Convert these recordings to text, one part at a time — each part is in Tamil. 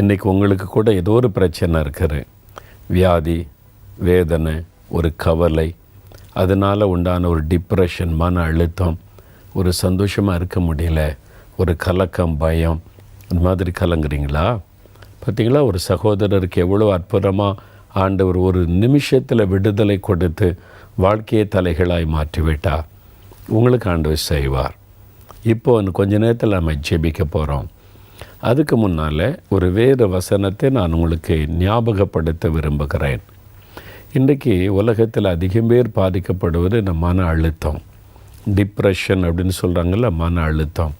இன்றைக்கி உங்களுக்கு கூட ஏதோ ஒரு பிரச்சனை இருக்குது. வியாதி வேதனை ஒரு கவலை. அதனால் உண்டான ஒரு டிப்ரெஷன் மன அழுத்தம் ஒரு சந்தோஷமாக இருக்க முடியல ஒரு கலக்கம் பயம் இந்த மாதிரி கலங்குறீங்களா? பார்த்தீங்களா ஒரு சகோதரருக்கு எவ்வளோ அற்புதமாக ஆண்டவர் ஒரு நிமிஷத்தில் விடுதலை கொடுத்து வாழ்க்கையை தலைகளாய் மாற்றிவிட்டார். உங்களுக்கு ஆண்டவர் செய்வார். இப்போ கொஞ்ச நேரத்தில் நம்ம ஜெபிக்க போகிறோம் அதுக்கு முன்னால் ஒரு வேறு வசனத்தை நான் உங்களுக்கு ஞாபகப்படுத்த விரும்புகிறேன். இன்றைக்கி உலகத்தில் அதிகம் பேர் பாதிக்கப்படுவது இந்த மன அழுத்தம். டிப்ரெஷன் அப்படின்னு சொல்கிறாங்கல்ல மன அழுத்தம்.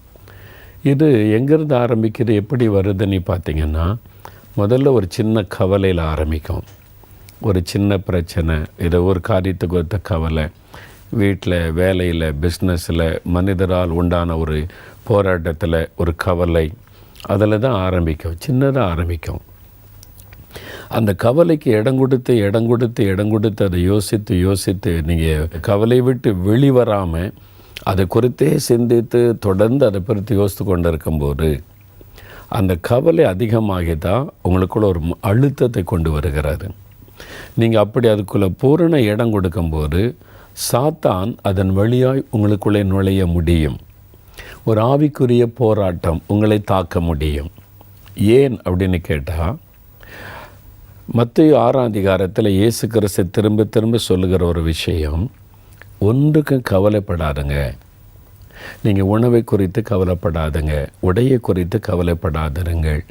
இது எங்கேருந்து ஆரம்பிக்குது எப்படி வருதுன்னு பார்த்தீங்கன்னா முதல்ல ஒரு சின்ன கவலையில் ஆரம்பிக்கும். ஒரு சின்ன பிரச்சனை ஏதோ ஒரு காரியத்துக்கு ஒருத்த கவலை. வீட்டில் வேலையில் பிஸ்னஸில் மனிதரால் உண்டான ஒரு போராட்டத்தில் ஒரு கவலை. அதில் தான் ஆரம்பிக்கும் சின்னதாக ஆரம்பிக்கும். அந்த கவலைக்கு இடம் கொடுத்து இடம் கொடுத்து இடம் கொடுத்து அதை யோசித்து யோசித்து நீங்கள் கவலை விட்டு வெளிவராமல் அதை குறித்தே சிந்தித்து தொடர்ந்து அதை குறித்து யோசித்து கொண்டு இருக்கும்போது அந்த கவலை அதிகமாகி தான் உங்களுக்குள்ள ஒரு அழுத்தத்தை கொண்டு வருகிறாரு நீங்கள் அப்படி அதுக்குள்ளே பூரண இடம் கொடுக்கும்போது சாத்தான் அதன் வழியாய் உங்களுக்குள்ளே நுழைய முடியும். ஒரு ஆவிக்குரிய போராட்டம் உங்களை தாக்க முடியும். ஏன் அப்படின்னு கேட்டால் மத்திய ஆறாம் அதிகாரத்தில் இயேசு கிறிஸ்து திரும்ப திரும்ப சொல்லுகிற ஒரு விஷயம் ஒன்றுக்கும் கவலைப்படாதுங்க. நீங்கள் உணவை குறித்து கவலைப்படாதுங்க உடையை குறித்து கவலைப்படாதிருங்கள்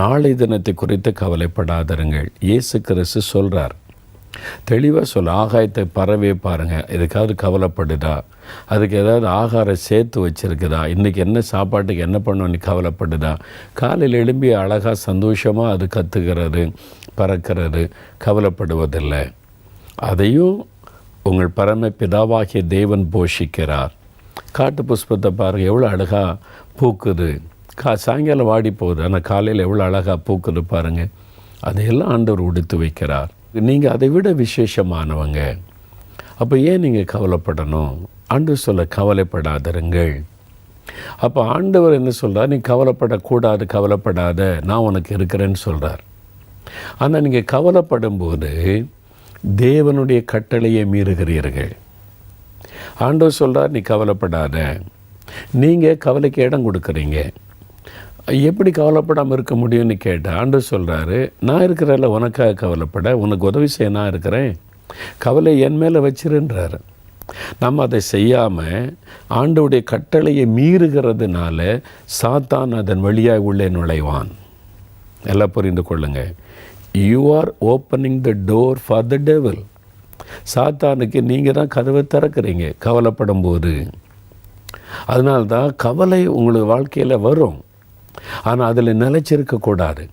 நாளை தினத்தை குறித்து கவலைப்படாதிருங்கள். இயேசு கிறிஸ்து சொல்கிறார் தெளிவாக சொல்ல ஆகாயத்தை பறவை பாருங்கள் எதுக்காவது கவலைப்படுதா? அதுக்கு ஏதாவது ஆகாரம் சேர்த்து வச்சிருக்குதா? இன்றைக்கி என்ன சாப்பாட்டுக்கு என்ன பண்ணணும்னு கவலைப்படுதா? காலையில் எழும்பி அழகாக சந்தோஷமாக அது கற்றுக்கிறது பறக்கிறது கவலைப்படுவதில்லை. அதையும் உங்கள் பரம பிதாவாகிய தேவன் போஷிக்கிறார். காட்டு புஷ்பத்தை பாருங்கள் எவ்வளோ அழகாக பூக்குது. கா சாயங்காலம் வாடி போகுது ஆனால் காலையில் எவ்வளோ அழகாக பூக்குது பாருங்கள் அதையெல்லாம் ஆண்டவர் உடுத்து வைக்கிறார். நீங்கள் அதை விட விசேஷமானவங்க. அப்போ ஏன் நீங்கள் கவலைப்படணும்? ஆண்டு சொல்ல கவலைப்படாதருங்கள். அப்போ ஆண்டவர் என்ன சொல்கிறார் நீ கவலைப்படக்கூடாது கவலைப்படாத நான் உனக்கு இருக்கிறேன்னு சொல்கிறார் ஆனால் நீங்கள் கவலைப்படும்போது தேவனுடைய கட்டளையை மீறுகிறீர்கள். ஆண்டவர் சொல்கிறார் நீ கவலைப்படாத. நீங்கள் கவலைக்கு இடம் கொடுக்குறீங்க. எப்படி கவலைப்படாமல் இருக்க முடியும்னு கேட்டால் ஆண்டு சொல்கிறாரு நான் இருக்கிறதில்ல உனக்காக கவலைப்பட உனக்கு உதவி செய்ய நான் இருக்கிறேன். கவலை என் மேலே வச்சிருன்றாரு. நம்ம அதை செய்யாமல் ஆண்டோடைய கட்டளையை மீறுகிறதுனால சாத்தான் அதன் வழியாக உள்ளே நுழைவான். எல்லாம் புரிந்து கொள்ளுங்க. You are opening the door for the devil சாத்தானுக்கு நீங்கள் தான் கதவை திறக்கிறீங்க கவலைப்படும் போது அதனால்தான் கவலை உங்களுக்கு வாழ்க்கையில் வரும். ஆனால் அதில் நிலைச்சிருக்கக்கூடாது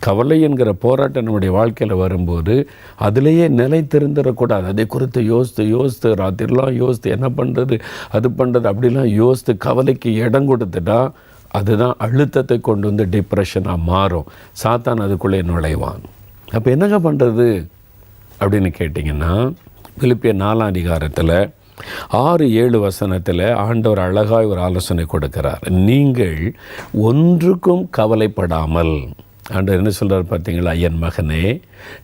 கவலை என்கிற போராட்டம் நம்முடைய வாழ்க்கையில் வரும்போது அதிலேயே நிலைத்திருந்துடக்கூடாது அதை குறித்து யோசித்து யோசித்து ராத்திரிலாம் யோசித்து என்ன பண்ணுறது அது பண்ணுறது அப்படிலாம் யோசித்து கவலைக்கு இடம் கொடுத்துட்டா அதுதான் அழுத்தத்தை கொண்டு வந்து டிப்ரெஷனாக மாறும். சாத்தான் அதுக்குள்ளே நுழைவான். அப்போ என்னங்க பண்ணுறது அப்படின்னு கேட்டிங்கன்னா பிலிப்பிய நாலாம் அதிகாரத்தில் ஆறு ஏழு வசனத்தில் ஆண்டவர் அழகாய் ஒரு ஆலோசனை கொடுக்கிறார். நீங்கள் ஒன்றுக்கும் கவலைப்படாமல் ஆண்டவர் என்ன சொல்கிறார் பார்த்தீங்களா? என் மகனே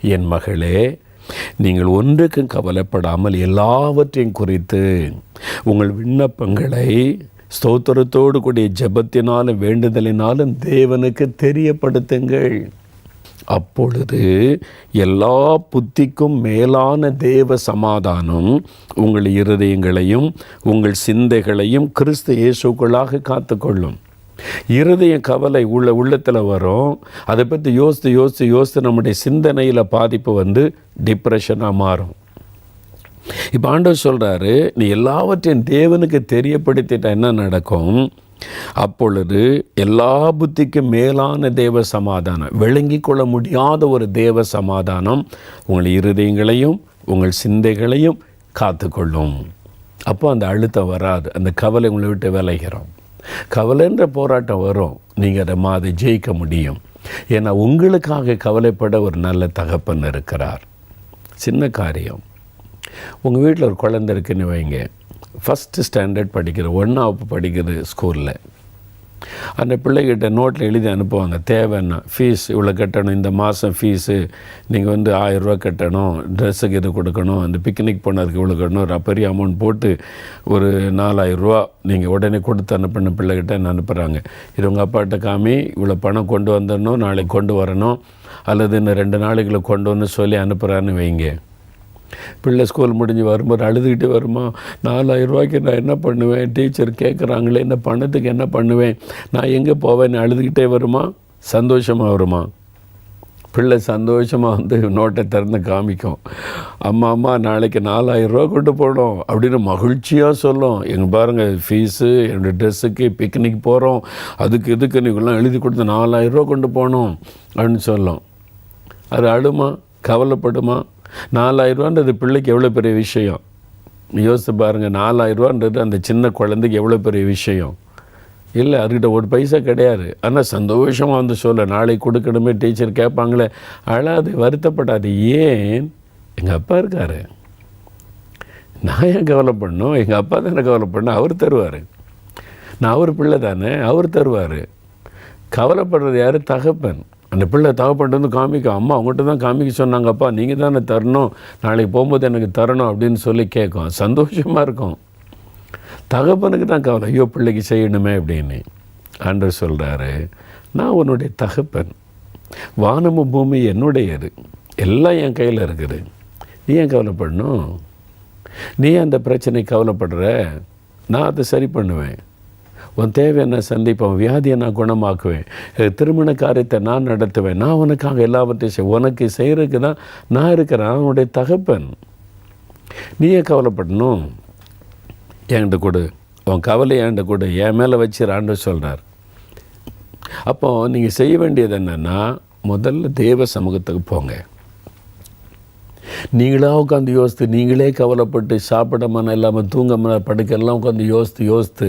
என் மகளே நீங்கள் ஒன்றுக்கும் கவலைப்படாமல் எல்லாவற்றையும் குறித்து உங்கள் விண்ணப்பங்களை ஸ்தோத்திரத்தோடு கூடிய ஜெபத்தினாலும் வேண்டுதலினாலும் தேவனுக்கு தெரியப்படுத்துங்கள். அப்பொழுது எல்லா புத்திக்கும் மேலான தேவ சமாதானம் உங்கள் இருதயங்களையும் உங்கள் சிந்தைகளையும் கிறிஸ்து இயேசுக்களாக காத்துக்கொள்ளும். இருதய கவலை உள்ள உள்ளத்தில் வரும். அதை பற்றி யோசித்து யோசித்து யோசித்து நம்முடைய சிந்தனையில் பாதிப்பு வந்து டிப்ரெஷனாக மாறும். இப்போ ஆண்டவர் சொல்கிறாரு நீ எல்லாவற்றையும் தேவனுக்கு தெரியப்படுத்திட்ட என்ன நடக்கும்? அப்பொழுது எல்லா புத்திக்கும் மேலான தேவ சமாதானம் விளங்கி கொள்ள முடியாத ஒரு தேவ சமாதானம் உங்கள் இருதயங்களையும் உங்கள் சிந்தைகளையும் காத்துக்கொள்ளும். அப்போ அந்த அழுத்தம் வராது. அந்த கவலை உங்களை விட்டு விளைகிறோம் கவலைன்ற போராட்டம் வரும். நீங்கள் அதை மாதிரி ஜெயிக்க முடியும். ஏன்னா உங்களுக்காக கவலைப்பட ஒரு நல்ல தகப்பன் இருக்கிறார். சின்ன காரியம். உங்கள் வீட்டில் ஒரு குழந்தை இருக்குன்னு வைங்க. ஃபஸ்ட்டு ஸ்டாண்டர்ட் படிக்கிற ஒன்றாவது படிக்கிற ஸ்கூலில் அந்த பிள்ளைகிட்ட நோட்டில் எழுதி அனுப்புவாங்க. தேவைன்னா ஃபீஸ் இவ்வளோ கட்டணும் இந்த மாதம் ஃபீஸு நீங்கள் வந்து ஆயிரரூவா கட்டணும் ட்ரெஸ்ஸுக்கு இது கொடுக்கணும் அந்த பிக்னிக் போனதுக்கு இவ்வளோ கட்டணும் ஒரு பெரிய அமௌண்ட் போட்டு ஒரு நாலாயிரரூவா நீங்கள் உடனே கொடுத்து அனுப்பின பிள்ளைகிட்ட என்ன அனுப்புகிறாங்க இது உங்கள் அப்பாட்ட காமி இவ்வளோ பணம் கொண்டு வந்துடணும் நாளைக்கு கொண்டு வரணும் அல்லது இன்னும் ரெண்டு நாளைக்குள்ளே கொண்டு வந்து சொல்லி அனுப்புகிறான்னு வைங்க. பிள்ளை ஸ்கூல் முடிஞ்சு வரும்போது அழுதுகிட்டு வருமா நாலாயிரம் ரூபாய்க்கு நான் என்ன பண்ணுவேன்? டீச்சர் கேட்குறாங்களே இந்த பணத்துக்கு என்ன பண்ணுவேன்? நான் எங்கே போவேன் அழுதுகிட்டே வருமா? சந்தோஷமாக வருமா? பிள்ளை சந்தோஷமாக வந்து நோட்டை திறந்து காமிக்கும். அம்மா அம்மா நாளைக்கு நாலாயிரரூவா கொண்டு போகணும். அப்படின்னு மகிழ்ச்சியாக சொல்லும். எங்கள் பாருங்கள் ஃபீஸு என்னோடய ட்ரெஸ்ஸுக்கு பிக்னிக் போகிறோம் அதுக்கு இதுக்கு நீங்களாம் எழுதி கொடுத்து நாலாயிரரூவா கொண்டு போகணும் அப்படின்னு சொல்லும். அது அழுமா? கவலைப்படுமா? நாலாயிரரூவான்றது பிள்ளைக்கு எவ்வளோ பெரிய விஷயம்? யோசித்து பாருங்கள் நாலாயிரரூவான்றது அந்த சின்ன குழந்தைக்கு எவ்வளோ பெரிய விஷயம்? இல்லை அதுக்கிட்ட ஒரு பைசா கிடையாது. ஆனால் சந்தோஷமாக வந்து சொல்ல நாளைக்கு கொடுக்கணுமே டீச்சர் கேட்பாங்களே அழாது வருத்தப்படாது. ஏன்? எங்கள் அப்பா இருக்கார். நான் ஏன் கவலைப்படணும்? எங்கள் அப்பா தானே கவலைப்படணும்? அவர் தருவார். நான் அவர் பிள்ளை தானே அவர் தருவார். கவலைப்படுறது யார்? தகப்பன். அந்த பிள்ளை தகப்பன்ட்டு வந்து காமிக்கும் அம்மா அவங்ககிட்ட தான் காமிக்க சொன்னாங்கப்பா நீங்கள் தானே தரணும் நாளைக்கு போகும்போது எனக்கு தரணும் அப்படின்னு சொல்லி கேட்கும். சந்தோஷமாக இருக்கும். தகப்பனுக்கு தான் கவலை. ஐயோ பிள்ளைக்கு செய்யணுமே அப்படின்னு. ஆண்டவர் சொல்கிறாரு நான் உன்னுடைய தகப்பன். வானமும் பூமி என்னுடையது. எல்லாம் என் கையில் இருக்குது. நீ ஏன் கவலைப்படணும்? நீ அந்த பிரச்சனை கவலைப்படுற? நான் அதை சரி பண்ணுவேன். உன் தேவையை நான் சந்திப்பேன் வியாதியை நான் குணமாக்குவேன். திருமண காரியத்தை நான் நடத்துவேன். நான் உனக்காக எல்லாவற்றையும் செய் உனக்கு செய்கிறதுக்கு தான் நான் இருக்கிறேன். அவனுடைய தகப்பன். நீயே கவலைப்படணும். என்கிட்ட கொடு. உன் கவலை என்கிட்ட கொடு. என் மேலே வச்சிடான்னு சொல்கிறார் அப்போ நீங்கள் செய்ய வேண்டியது என்னென்னா முதல்ல தேவ சமூகத்துக்கு போங்க. நீங்களாக உட்காந்து யோசித்து நீங்களே கவலைப்பட்டு சாப்பிட மனம் இல்லாமல் தூங்க மன படுக்கெல்லாம் உட்காந்து யோசித்து யோசித்து.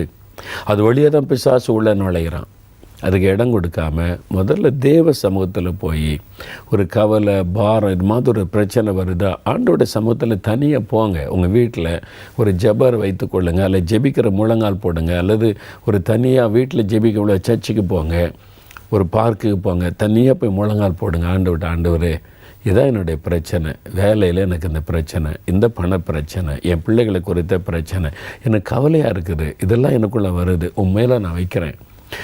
அது வழியாக தான் பிசாசு உள்ள நுழைகிறான் அதுக்கு இடம் கொடுக்காம முதல்ல தேவ சமூகத்தில் போய் ஒரு கவலை பாரம் இது மாதிரி ஒரு பிரச்சனை வருதா? ஆண்டோட சமூகத்தில் தனியாக போங்க. உங்கள் வீட்டில் ஒரு ஜபர் வைத்து கொள்ளுங்க. அல்லது ஜெபிக்கிற முழங்கால் போடுங்க. அல்லது ஒரு தனியாக வீட்டில் ஜெபிக்க உள்ள சர்ச்சுக்கு போங்க. ஒரு பார்க்குக்கு போங்க. தனியாக போய் முழங்கால் போடுங்க. ஆண்டு விட்டு ஆண்டவரே. இதான் என்னுடைய பிரச்சனை. வேலையில் எனக்கு இந்த பிரச்சனை இந்த பண பிரச்சனை என் பிள்ளைகளை குறித்த பிரச்சனை. எனக்கு கவலையாக இருக்குது. இதெல்லாம் எனக்குள்ளே வருது. உண்மையில் நான் வைக்கிறேன்.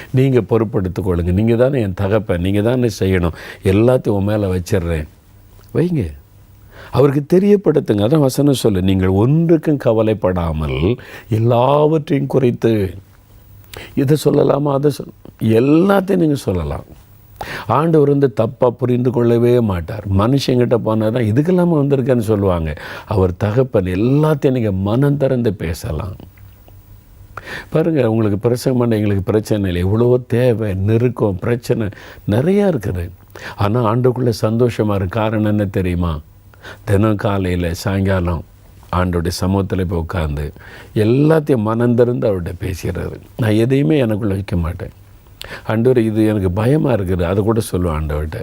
நீங்கள் பொறுப்படுத்திக் கொள்ளுங்கள் நீங்கள் தானே என் தகப்பேன். நீங்கள் தானே செய்யணும். எல்லாத்தையும் உன் மேலே வச்சிடுறேன். வைங்க. அவருக்கு தெரியப்படுத்துங்க. அதான் வசனம் சொல்லு. நீங்கள் ஒன்றுக்கும் கவலைப்படாமல் எல்லாவற்றையும் குறைத்து. இதை சொல்லலாமா? அதை சொல் எல்லாத்தையும் நீங்கள் சொல்லலாம். ஆண்டவர் வந்து தப்பாக புரிந்து கொள்ளவே மாட்டார். மனுஷங்கிட்ட போனால் தான் இதுக்கெல்லாமல் வந்திருக்கேன்னு சொல்லுவாங்க. அவர் தகப்பன் எல்லாத்தையும் நீங்கள் மனம் திறந்து பேசலாம். பாருங்கள் உங்களுக்கு பிரசவம் பண்ண எங்களுக்கு பிரச்சனை இல்லை. இவ்வளவோ தேவை நெருக்கம் பிரச்சனை நிறையா இருக்குது. ஆனால் ஆண்டுக்குள்ளே சந்தோஷமாக இருக்கு. காரணம் என்ன தெரியுமா? தினம் காலையில் சாயங்காலம் ஆண்டோடைய சமூகத்தில் போய் உட்காந்து எல்லாத்தையும் மனந்திருந்து அவர்கிட்ட பேசுகிறாரு. நான் எதையுமே எனக்குள்ளே வைக்க மாட்டேன். ஆண்டவர் இது எனக்கு பயமாக இருக்குது. அதை கூட சொல்லுவேன் ஆண்டவர்கிட்ட.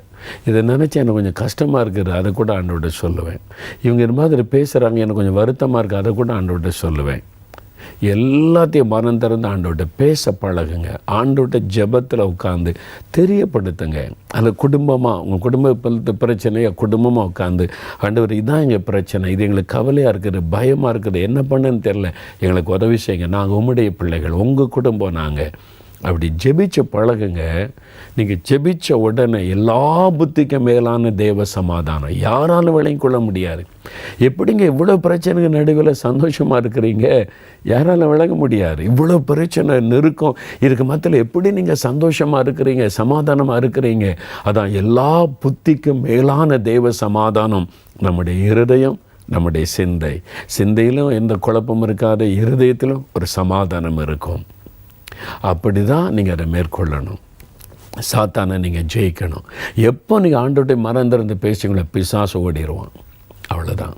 இதை நினச்சி எனக்கு கொஞ்சம் கஷ்டமாக இருக்குது. அதை கூட ஆண்டவர்கிட்ட சொல்லுவேன். இவங்க இது மாதிரி பேசுகிறாங்க எனக்கு கொஞ்சம் வருத்தமாக இருக்குது அதை கூட ஆண்டவர்கிட்ட சொல்லுவேன். எல்லாத்தையும் மனம் திறந்து ஆண்டவர்கிட்ட பேச பழகுங்க. ஆண்டவர்கிட்ட ஜெபத்தில் உட்காந்து தெரியப்படுத்துங்க. அந்த குடும்பமாக உங்கள் குடும்ப பிரச்சனையை குடும்பமாக உட்காந்து ஆண்டவர் இதான் எங்கள் பிரச்சனை. இது எங்களுக்கு கவலையாக இருக்குது பயமாக இருக்குது. என்ன பண்ணுன்னு தெரில எங்களுக்கு உதவி செய்யுங்க. நாங்கள் உம்முடைய பிள்ளைகள். உங்கள் குடும்பம் நாங்கள் அப்படி ஜெபிச்ச பழகுங்க நீங்கள் ஜெபிச்ச உடனே எல்லா புத்திக்கும் மேலான தேவ சமாதானம். யாராலும் விளங்கிக் கொள்ள முடியாது. எப்படிங்க இவ்வளோ பிரச்சனைக்கு நடுவில் சந்தோஷமாக இருக்கிறீங்க? யாராலும் விளங்க முடியாது. இவ்வளோ பிரச்சனை நெருக்கம் இதுக்கு மத்தியில் எப்படி நீங்கள் சந்தோஷமாக இருக்கிறீங்க சமாதானமாக இருக்கிறீங்க? அதான் எல்லா புத்திக்கும் மேலான தேவ சமாதானம். நம்முடைய இருதயம் நம்முடைய சிந்தை. சிந்தையிலும் எந்த குழப்பமும் இருக்காது இருதயத்திலும் ஒரு சமாதானம் இருக்கும். அப்படி தான் நீங்கள் அதை மேற்கொள்ளணும். சாத்தானை நீங்கள் ஜெயிக்கணும். எப்போ நீங்கள் ஆண்டோட்டை மறந்திருந்து பேசுங்களோ பிசாசு ஓடிடுவான் அவ்வளோதான்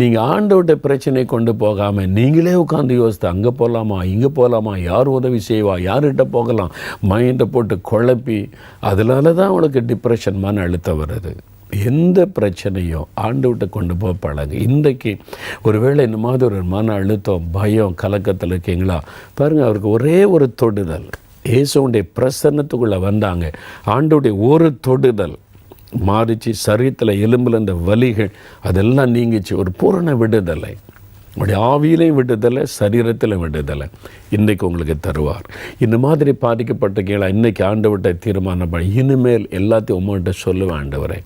நீங்கள் ஆண்டோட பிரச்சனை கொண்டு போகாமல் நீங்களே உட்காந்து யோசித்து அங்கே போகலாமா இங்கே போகலாமா யார் உதவி செய்வா யார்கிட்ட போகலாம் மைண்டை போட்டு குழப்பி அதனால தான் உங்களுக்கு டிப்ரெஷன் மன அழுத்தம் வருது. எந்த பிரச்சனையும் ஆண்டவர்கிட்ட கொண்டு போக பழகு. இன்றைக்கு ஒருவேளை இந்த மாதிரி ஒரு மன அழுத்தம் பயம் கலக்கத்தில் இருக்கீங்களா? பாருங்கள் அவருக்கு ஒரே ஒரு தொடுதல். இயேசுடைய பிரசன்னத்துக்குள்ளே வந்தாங்க. ஆண்டுடைய ஒரு தொடுதல். மாறிச்சு சரீரத்தில் எலும்பில் இந்த வலிகள் அதெல்லாம் நீங்கிச்சு. ஒரு பூரண விடுதலை. உங்களுடைய ஆவியிலையும் விடுதலை சரீரத்தில் விடுதலை இன்றைக்கு உங்களுக்கு தருவார். இந்த மாதிரி பாதிக்கப்பட்ட கீழே இன்றைக்கி ஆண்டவர்கிட்ட தீர்மானம் இனிமேல் எல்லாத்தையும் உங்கள்கிட்ட சொல்லுவேன் ஆண்டவரே.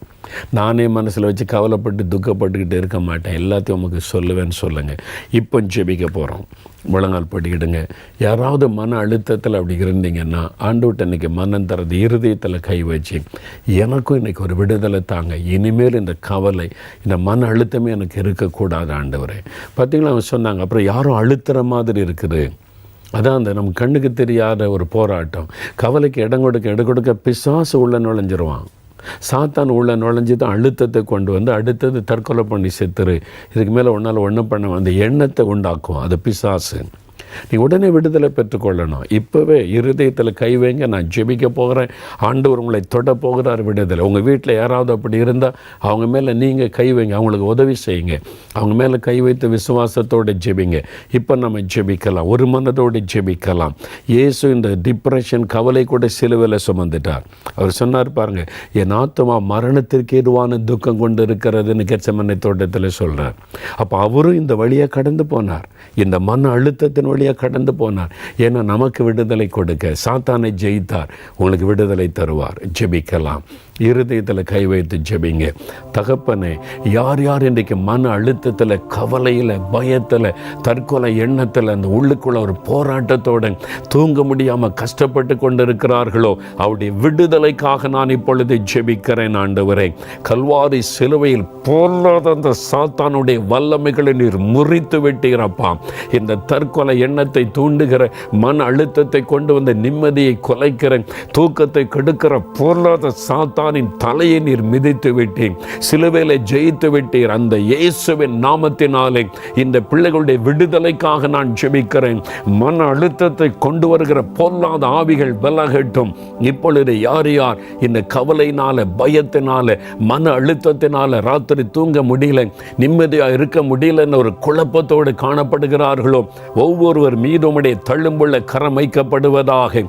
நானே மனசில் வச்சு கவலைப்பட்டு துக்கப்பட்டுக்கிட்டு இருக்க மாட்டேன். எல்லாத்தையும் உமக்கு சொல்லுவேன்னு சொல்லுங்கள் இப்போ ஜெபிக்க போகிறோம் முழங்கால் படிக்கிடுங்க. யாராவது மன அழுத்தத்தில் அப்படி இருந்தீங்கன்னா ஆண்டவர்கிட்ட இன்றைக்கி மனம் தரது இருதயத்தில் கை வச்சு எனக்கும் இன்றைக்கி ஒரு விடுதலை தாங்க. இனிமேல் இந்த கவலை இந்த மன அழுத்தமே எனக்கு இருக்கக்கூடாது ஆண்டவரே. பார்த்தீங்களா அவங்க சொன்னாங்க அப்புறம் யாரும் அழுத்துற மாதிரி இருக்குது. அதான் அந்த நம்ம கண்ணுக்கு தெரியாத ஒரு போராட்டம். கவலைக்கு இடம் கொடுக்க இடம் கொடுக்க பிசாசு உள்ள நுழைஞ்சிருவான். சாத்தான் உள்ள நுழைஞ்சு தான் அழுத்தத்தை கொண்டு வந்து அடுத்தது தற்கொலை பண்ணி செத்துரு. இதுக்கு மேலே ஒன்றால் ஒன்றும் பண்ண அந்த எண்ணத்தை உண்டாக்கும் அது பிசாசு. நீ உடனே விடுதலை பெற்றுக்கொள்ளணும். இப்போவே இருதயத்தில் கை வைங்க நான் ஜெபிக்க போகிறேன். ஆண்டவர் உங்களை தொட போகிறார் விடுதலை. உங்கள் வீட்டில் யாராவது அப்படி இருந்தால் அவங்க மேலே நீங்கள் கை வைங்க அவங்களுக்கு உதவி செய்யுங்க. அவங்க மேலே கை வைத்து விசுவாசத்தோடு ஜெபிங்க. இப்போ நம்ம ஜெபிக்கலாம் ஒரு மனதோடு ஜெபிக்கலாம். இயேசு இந்த டிப்ரெஷன் கவலை கூட சிலுவையில் சுமந்துட்டார். அவர் சொன்னார் பாருங்க என் ஆத்மா மரணத்திற்கு ஏதுவான துக்கம் கொண்டு இருக்கிறதுன்னு கெச்சமனை தோட்டத்தில் சொல்கிறார் அப்போ அவரும் இந்த வழியை கடந்து போனார். இந்த மன அழுத்தத்தின் வழியாக கடந்து போனார். ஏன்னா நமக்கு விடுதலை கொடுக்க சாத்தானை ஜெயித்தார். உங்களுக்கு விடுதலை தருவார். ஜெபிக்கலாம். இருதயத்தில் கை வைத்து ஜெபிங்க. தகப்பனே யார் யார் இன்றைக்கு மன அழுத்தத்தில் கவலையில் பயத்தில் தற்கொலை எண்ணத்தில் அந்த உள்ளுக்குள்ள ஒரு போராட்டத்தோட தூங்க முடியாமல் கஷ்டப்பட்டு கொண்டிருக்கிறார்களோ அவருடைய விடுதலைக்காக நான் இப்பொழுது ஜெபிக்கிறேன் ஆண்டவரே. கல்வாரி சிலுவையில் போராத அந்த சாத்தானுடைய வல்லமைகளை நீர் முறித்து விட்டீரப்பா. இந்த தற்கொலை எண்ணத்தை தூண்டுகிற மன அழுத்தத்தை கொண்டு வந்த நிம்மதியை கொலைக்கிற தூக்கத்தை கெடுக்கிற பொருளாத சாத்தான் சாத்தானின் தலையை நீர் மிதித்து விட்டீர். சிலுவையில் ஜெயித்து விட்டீர். அந்த இயேசுவின் நாமத்தினாலே இந்த பிள்ளைகளுடைய விடுதலைக்காக நான் ஜெபிக்கிறேன். மன அழுத்தத்தை கொண்டு வருகிற பொல்லாத ஆவிகள் விலகட்டும். இப்பொழுது யார் யார் இந்த கவலையினால பயத்தினால மன அழுத்தத்தினால ராத்திரி தூங்க முடியல நிம்மதியாக இருக்க முடியலன்னு ஒரு குழப்பத்தோடு காணப்படுகிறார்களோ ஒவ்வொருவர் மீதுமுடைய தள்ளும்புள்ள கரம் வைக்கப்படுவதாக.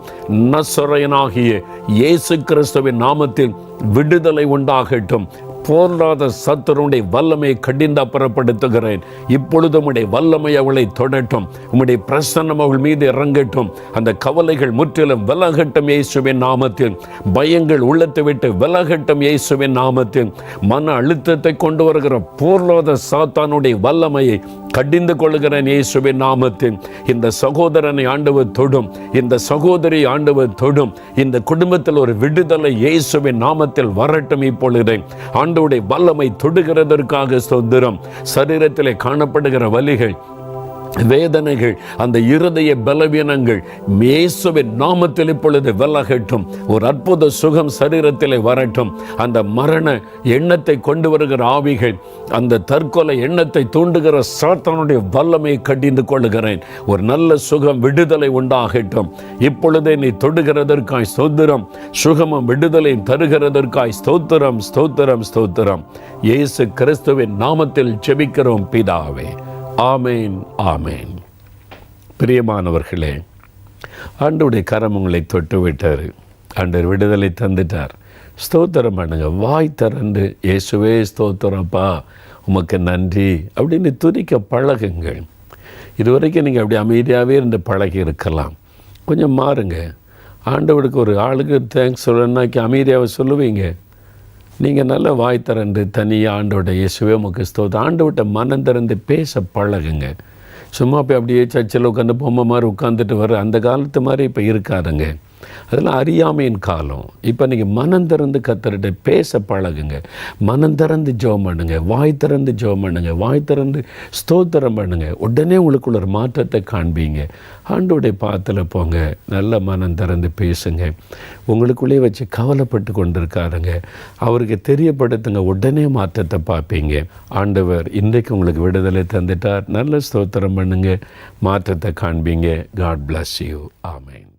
நசரையனாகிய இயேசு கிறிஸ்துவின் நாமத்தில் விடுதலை உண்டாகட்டும். போராத சத்துருடைய வல்லமையை கடிந்தாப்புறப்படுத்துகிறேன் இப்பொழுது உம்முடைய வல்லமை அவளை தொடட்டும். உம்முடைய பிரசன்னம் அவள் மீது இறங்கட்டும். அந்த கவலைகள் முற்றிலும் விலகட்டும் இயேசுவின் நாமத்தில். பயங்கள் உள்ளத்தை விட்டு விலகட்டும் இயேசுவின் நாமத்தில். மன அழுத்தத்தை கொண்டு வருகிற போர்லாத சாத்தானுடைய வல்லமையை கடிந்து கொள்கிறேன் இயேசுவின் நாமத்தில். இந்த சகோதரனை ஆண்டவர் தொடும். இந்த சகோதரி ஆண்டவர் தொடும். இந்த குடும்பத்தில் ஒரு விடுதலை இயேசுவின் நாமத்தில் வரட்டும் இப்பொழுது. ஆண்டவுடைய வல்லமை தொடுகிறதற்காக சொந்தரம் சரீரத்திலே காணப்படுகிற வலிகள் வேதனைகள் அந்த இருதய பலவீனங்கள் மேசுவின் நாமத்தில் இப்பொழுது விலகட்டும். ஒரு அற்புத சுகம் சரீரத்திலே வரட்டும். அந்த மரண எண்ணத்தை கொண்டு வருகிற ஆவிகள் அந்த தற்கொலை எண்ணத்தை தூண்டுகிற சாத்தானுடைய வல்லமையை கடிந்து கொள்ளுகிறேன். ஒரு நல்ல சுகம் விடுதலை உண்டாகட்டும். இப்பொழுதே நீ தொடுகிறதற்காய் ஸ்தோத்திரம். சுகமும் விடுதலையும் தருகிறதற்காய் ஸ்தோத்திரம் ஸ்தோத்திரம் ஸ்தோத்திரம். இயேசு கிறிஸ்துவின் நாமத்தில் செபிக்கிறோம் பிதாவே. ஆமேன் ஆமேன். பிரியமானவர்களே ஆண்டுடைய கரம் உங்களை தொட்டு விட்டார் ஆண்டவர் விடுதலை தந்துட்டார். ஸ்தோத்திரம் பண்ணுங்க. வாய் திறந்து இயேசுவே ஸ்தோத்திரப்பா உமக்கு நன்றி அப்படின்னு துதிக்க பழகுங்கள். இதுவரைக்கும் நீங்கள் அப்படி அமைதியாகவே இருந்து பழகி இருக்கலாம். கொஞ்சம் மாறுங்க. ஆண்டவருக்கு ஒரு ஆளுக்கு தேங்க்ஸ் சொல்லணுன்னாக்கி அமைதியாக சொல்லுவீங்க. நீங்கள் நல்ல வாய் திறந்து தனியாக ஆண்டோட இயேசுவே முக ஸ்தோத்திரம் ஆண்டவட்ட மனம் திறந்து பேச பழகுங்க. சும்மா போய் அப்படியே சர்ச்சில் உட்காந்து பொம்மை மாதிரி உட்காந்துட்டு வர அந்த காலத்து மாதிரி இப்போ இருக்காதுங்க. அதெல்லாம் அறியாமையின் காலம். இப்போ நீங்கள் மனம் திறந்து கத்தர்கிட்ட பேச பழகுங்க. மனம் திறந்து ஜெபம் பண்ணுங்க. வாய் திறந்து ஜோம் பண்ணுங்க. வாய் திறந்து ஸ்தோத்திரம் பண்ணுங்க. உடனே உங்களுக்குள்ள ஒரு மாற்றத்தை காண்பீங்க. ஆண்டோடைய பாத்தில் போங்க. நல்ல மனம் திறந்து பேசுங்க. உங்களுக்குள்ளே வச்சு கவலைப்பட்டு கொண்டிருக்காருங்க அவருக்கு தெரியப்படுத்துங்க. உடனே மாற்றத்தை பார்ப்பீங்க. ஆண்டவர் இன்றைக்கு உங்களுக்கு விடுதலை தந்துட்டார். நல்ல ஸ்தோத்திரம் பண்ணுங்க. மாற்றத்தை காண்பீங்க. God bless you amen